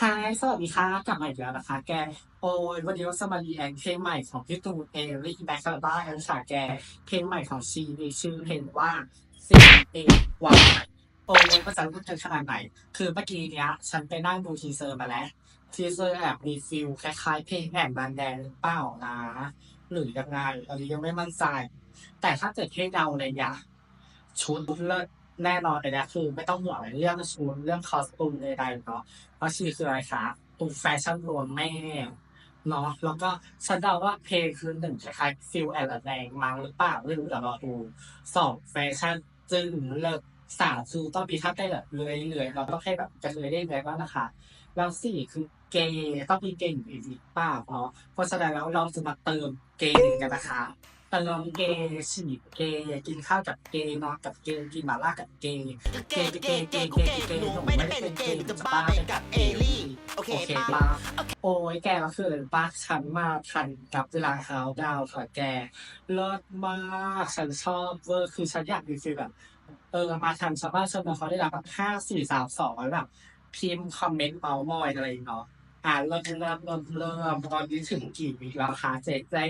ฮายสวัสดีค่ะกลับมาอีกแล้วนะคะ แก โอ้ยวันนี้เราจะมารีแอคเพลงใหม่ของพี่ตูนเอรี่แบ็คคาร์บ้าแอนสาแก เพลงใหม่ของชีมีชื่อเพลงว่า C A Y โอ้ยภาษาพูดกันขนาดไหน คือเมื่อกี้เนี้ย ฉันไปนั่งดูทีเซอร์มาแล้ว ทีเซอร์แอบมีฟิลคล้ายๆ เพลงแอบบันแดงหรือเปล่านะ หรือยังไงอันนี้ยังไม่มั่นใจ แต่ถ้าเกิดให้เดาเลยย่าชุดเลิศ แน่นอนเลยนะคือไม่ต้องห่วงเรื่องชุดเรื่องคอสตูมใดๆเนาะเพราะชีคืออะไรคะตูแฟชั่นรวมแม่เนาะแล้วก็ฉันเดาว่าเพลงคือหนึ่งคล้ายฟิลแอนด์แรงมั้งหรือเปล่าไม่รู้เดี๋ยวรอดูสองแฟชั่นจึงเลิกสามคือต้องมีท่าเต้นแบบเลื่อยๆเราต้องให้แบบจะเลยได้ไหมบ้านะคะแล้วสี่คือเกย์ต้องมีเกย์อยู่อีกเปล่าเนาะเพราะฉะนั้นแล้วเราจะมาเติมเกย์กันนะคะ เติมเกย์ฉีดเกย์กินข้าวกับเกย์นอนกับเกย์กินหมาล่ากับเกย์เกย์เกย์เกย์เกย์เกย์หนูไม่ได้เป็นเกย์หนูจะบ้าไปกับเอลี่โอเคป่ะปะโอ้ยแกก็คือป้าฉันมาทันกับเวลาเขาดาวน์ค่ะแกเลิศมากฉันชอบเวอร์คือฉันอยากมีฟีลแบบเออมาทันชาวบ้านชาวเมืองเขาได้รับแบบห้าสี่สามสองแบบพิมพ์คอมเมนต์เมาส์มอยอะไรเนาะอ่านเริ่มเริ่มเริ่มเริ่มตอนนี้ถึงกี่วิแล้วคะเจ๊เจ๊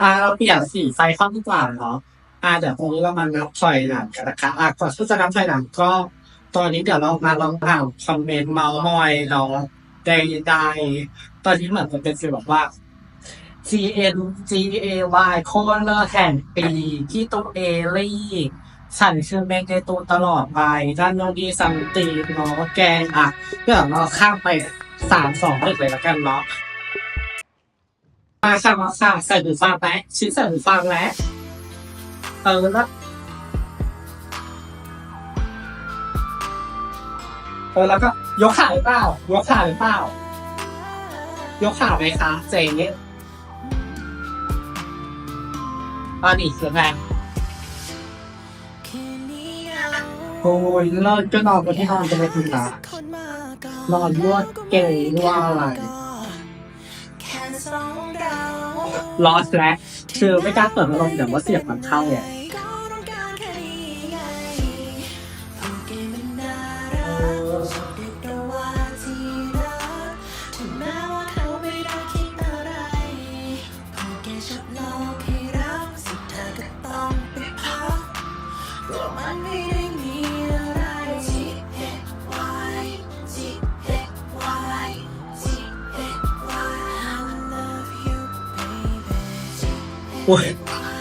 อ่าเราเปลี่ยนสีไฟข้าดีกว่าเนาะอ่าเดี๋ยวตรงนี้เรามานับถอยหลังกันนะคะอะก่อนที่จะนับถอยหลังก็ ตอนนี้เดี๋ยวเรามาลองอ่านคอมเมนต์เมาส์มอยเนาะใดๆตอนนี้เหมือนมันเป็นฟีลแบบว่า G N G A Y โคนเลอร์แห่งปีที่ตัวเอลี่ฉันคือแมงในตัวตลอดไปด้านโนดีซัมตีเนาะแกงอะเดี๋ยวเราข้ามไปสามสองเลยแล้วกันเนาะ มาค่ะมาค่ะใส่หูฟังไหมชิ้นใส่หูฟังแล้วเออแล้วเออแล้วก็ยกขาหรือเปล่ายกขาหรือเปล่ายกขาไหมคะเจ๊ตอนนี้คือไงโอ้ยเลิศก็นอนบนที่นอนกันเลยคุณนะนอนรวดเก๋ว่าอะไร ลอสแล้วคือไม่กล้าเปิดพัดลมเดี๋ยวว่าเสียงมันเข้าเนี่ อ้ย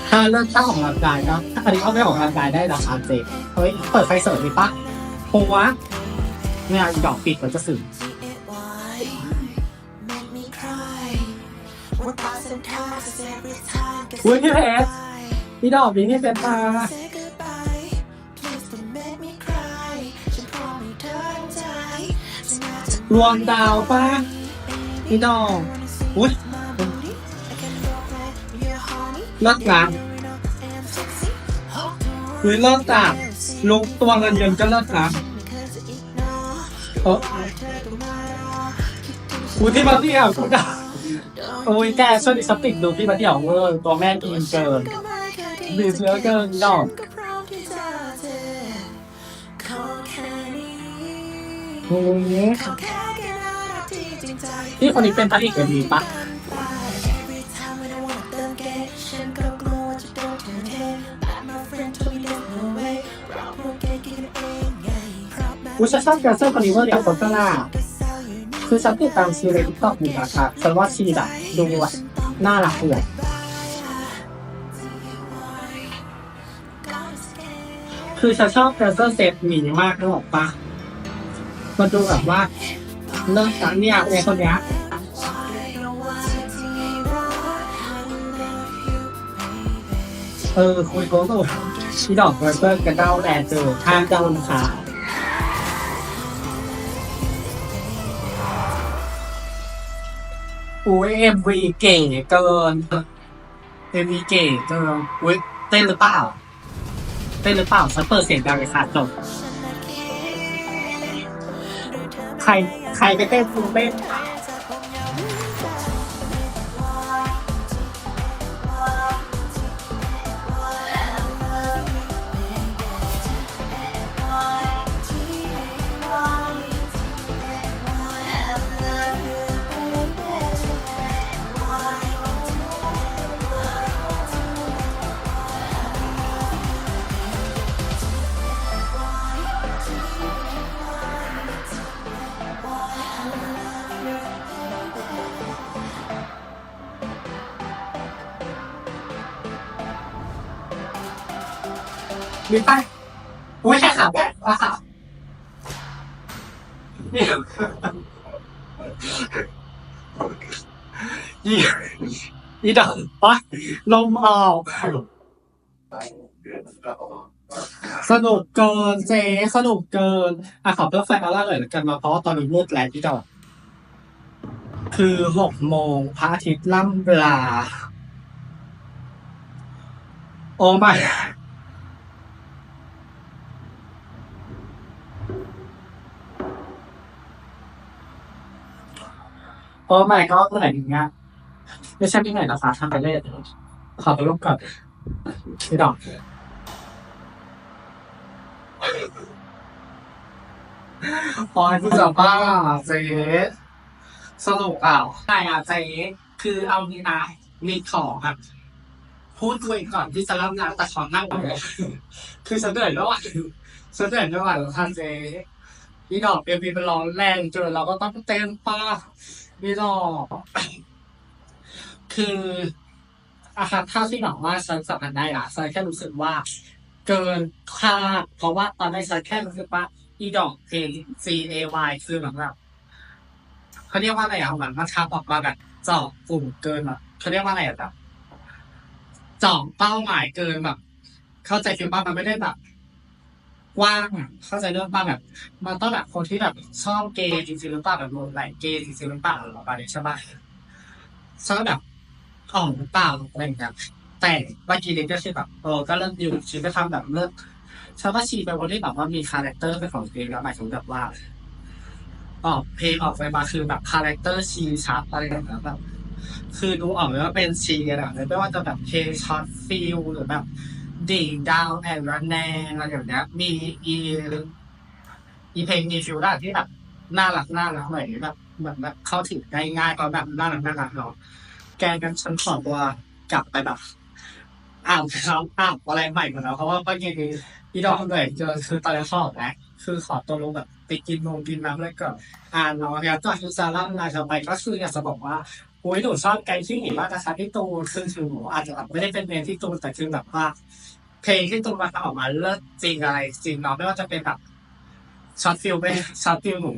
ถ้าเลิกตั้งออกกำลังกายนะอันนี้ก็ไม่ออกกำลังกายได้นะคะเจ๊เฮ้ยเปิดไฟเสริมดีปะเพราะว่าเนี่ยดอกปิดมันจะสึม Make me cry We're passing times every time อุ้ยพี่เพชร พี่ดอกนี้พี่เพชรมา Say goodbye Please don't make me cry ฉันพร้อมให้เธอทั้งใจฉันอยารวมดาวปะพี่ดอกอุ้ย เลิกงานอุ้ยเลิกจากลุกตัวเงินเงินก็เลิกนะเอออุ้ยพี่มาเที่ยวกูด่าโอ้ยแกช่วยดิสติกดูพี่มาเที่ยวเวอร์ตัวแม่กินเกินดีเสือเกินดอกโอ้ยพี่คนนี้เป็นพระเอกเอ็มวีปะ กูจะชอบแกเซอร์คนนี้เว่าเดียวคนข้างหน้า คือฉันติดตามชีในทิกตอกอยู่นะคะฉันว่าชีแบบดูว่าน่ารักเลยคือฉันชอบแกเซอร์เซตหมีมากนึกออกปะมันดูแบบว่าเลิกกันเนี่ยในคนเนี้ยเออคุยโก้ก็ชีดอกแกเซอร์กระเด้าแลเจอข้างเจ้านะคะ อุ้ยเอ็มวีเก๋เกินเอ็มวีเก๋เกินอุ้ยเต้นหรือเปล่า เต้นหรือเปล่าฉันเปิดเสียงดังเลยค่ะจบใครใครไปเต้นฟูเต้น มีป้ายอุ้ยแค่ขามแบบว่าค่ะนี่ยี่อีดอกปะลมออกสนุกเกินเจ๊สนุกเกิน อะขอเพิ่มไฟออร่าหน่อยละกันมาเพราะตอนนี้มืดแล้วพี่ดอกคือหกโมงพระอาทิตย์ล่ำลา โอ้ไม่ อ้ไม่ก็เหนื่อยอย่างเงี้ยไม่ใช่ที่ไหนนะคะทำไปเล่นขอไปลบก่อนพี่ดอกพอที่จะบ้าเจ๊สรุปอะใช่อะเจ๊คือเอานี่นะมีของอะพูดคุยก่อนที่จะเริ่มงานแต่ขอนั่งก่อนคือฉันเหนื่อยแล้วอะฉันเหนื่อยไม่ไหวแล้วท่านเจ๊พี่ดอกเอ็มพีเป็นร้องแรงจนเราก็ต้องเต้นป้า พี่ดอกคืออาคารถ้าที่บอกว่าฉันสัมผัสได้อะฉันแค่รู้สึกว่า เกินคาดเพราะว่าตอนแรกฉันแค่รู้สึกว่าอีดอกเพลง C A Y คือเหมือนแบบเขาเรียกว่าอะไรอะเหมือนมันชับออกมาแบบจาะกลุ่มเกินแบบเขาเรียกว่าอะไรอะแบบจาะเป้าหมายเกินแบบ เข้าใจฟิลป้ามันไม่ได้แบบ กว้างอะเข้าใจเรื่องป้าแบบ มันต้องแบบคนที่แบบชอบเกย์จริงๆหรือเปล่าแบบโดนไหลเกย์จริงๆหรือเปล่าหรืออะไรใช่ปะชอบแบบอ่อมหรือเปล่าอะไรอย่างเงี้ยแต่เมื่อกี้นี้ก็คือแบบเออก็เริ่มอยู่ชีก็ทำแบบเลิกชาวบ้านชีเป็นคนที่แบบว่ามีคาแรคเตอร์เป็นของตัวเองแล้วหมายถึงแบบว่าออกเพลงออกไปมาคือแบบคาแรคเตอร์ชีชัดอะไรแบบนั้นแบบคือดูออกเลยว่าเป็นชีอะไรแบบไม่ว่าจะแบบเพลงช็อตฟิลหรือแบบ ดิ่งดาวแอนรันแนอะไรแบบเนี้ยมีอีอีเพลงมีฟิลด้าที่แบบน่ารักน่ารักหน่อยแบบเหมือนแบบเข้าถึงได้ง่ายก็แบบน่ารักน่ารักเนาะแกกันฉันขอตัวกลับไปแบบอ่านเขาอ่านอะไรใหม่หมดแล้วเพราะว่าเมื่อกี้นี้พี่ดอกเหนื่อยเจอคือตอนแรกขอนะคือขอตัวลงแบบไปกินนมกินน้ำอะไรก่อนอ่านเนาะแล้วก็คือซาร่านาจะไปก็คืออยากจะบอกว่า โอ้ยหนูชอบไกด์ที่หนีมากนะคะที่ตูนคือหนูอาจจะแบบไม่ได้เป็นเมนที่ตูนแต่คือแบบว่า เพลงที่ตูนมาทำออกมาเลิศจริงอะไรจริงเนาะไม่ว่าจะเป็นแบบช็อตฟิลไปช็อตฟิลหนู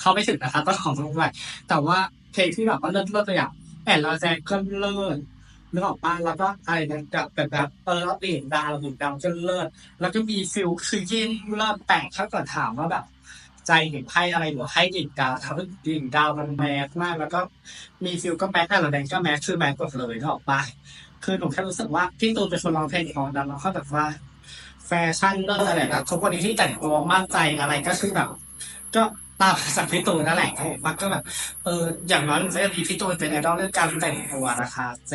เขาไม่ถึงนะคะต้องของตรงไปแต่ว่าเพลงที่แบบว่าเลิศเลิศเลยอะแอนเราแจก็เลิศนึกออกป้ะแล้วก็อะไรนะแบบแบบแบบเออเราเปลี่ยนดาวหนึ่งดาวก็เลิศแล้วก็มีฟิลคือยิ่งเริ่มแตกถ้าเกิดถามว่าแบบ ใจเห็นไพ่อะไรหรือให้ดิ่งดาวครับดิ่งดาวมันแมสมากแล้วก็มีฟิลก็แมสแต่ละแดงก็แมสคือแมสกดเลยนึกออกไปคือหนูแค่รู้สึกว่าพี่ตูนเป็นคนร้องเพลงของดังแล้วเขาแบบว่า แฟชั่นเลิศอะไรแบบทุกวันนี้ที่แต่งตัวมั่นใจอะไรก็คือแบบก็ตามจากพี่ตูนนั่นแหละมันก็แบบเอออย่างน้อยหนูก็จะมีพี่ตูนเป็นไอดอลเรื่องการแต่งตัวนะคะเจ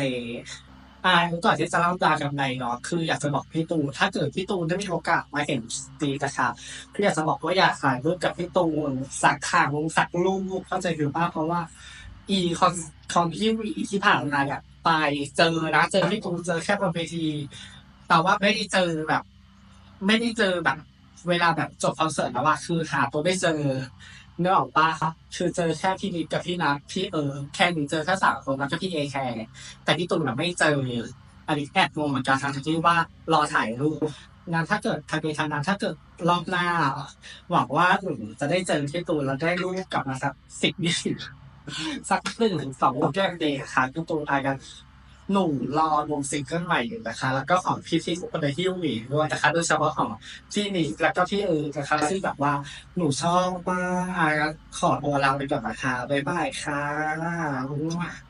อ่าก่อนที่จะเล่าดากับในเนาะคืออยากจะบอกพี่ตูนถ้าเกิดพี่ตูนได้มีโอกาสมาเห็นตีนะคะคืออยากจะบอกว่าอยากถ่ายรูปกับพี่ตูนสักขางลงสักรูปเข้าใจหรือเปล่าเพราะว่า อีคอนคอนที่วีที่ผ่านมาเนี่ยไปเจอนะเจอพี่ตูนเจอแค่บนเวที แต่ว่าไม่ได้เจอแบบ ไม่ได้เจอแบบ เวลาแบบจบคอนเสิร์ตแล้วว่าคือหาตัวไม่เจอ เนื้อออกปะครับคือเจอแค่พี่นิดกับพี่นัทพี่เออแค่นี้เจอแค่สามคนแล้วก็พี่เอแคร์แต่พี่ตูนแบบไม่เจออันนี้แอบงงเหมือนกันทั้งที่ว่ารอถ่ายรูปงานถ้าเกิดทางไปทางนั้นถ้าเกิดรอบหน้าหวังว่าหนูจะได้เจอพี่ตูนแล้วได้รูปกลับมาสักสิบยี่สิบสักหนึ่งถึงสองรูปแรกเดย์ค่ะพี่ตูนทายกัน หนูรอวงซิงเกิลใหม่อยู่นะคะ แล้วก็ของพี่ที่คนในที่หวีด้วยนะคะโดยเฉพาะของพี่นี่แล้วก็พี่เออนะคะซึ่งแบบว่าหนูชอบมากขอตัวลาไปก่อนนะคะบ๊ายบายค่ะ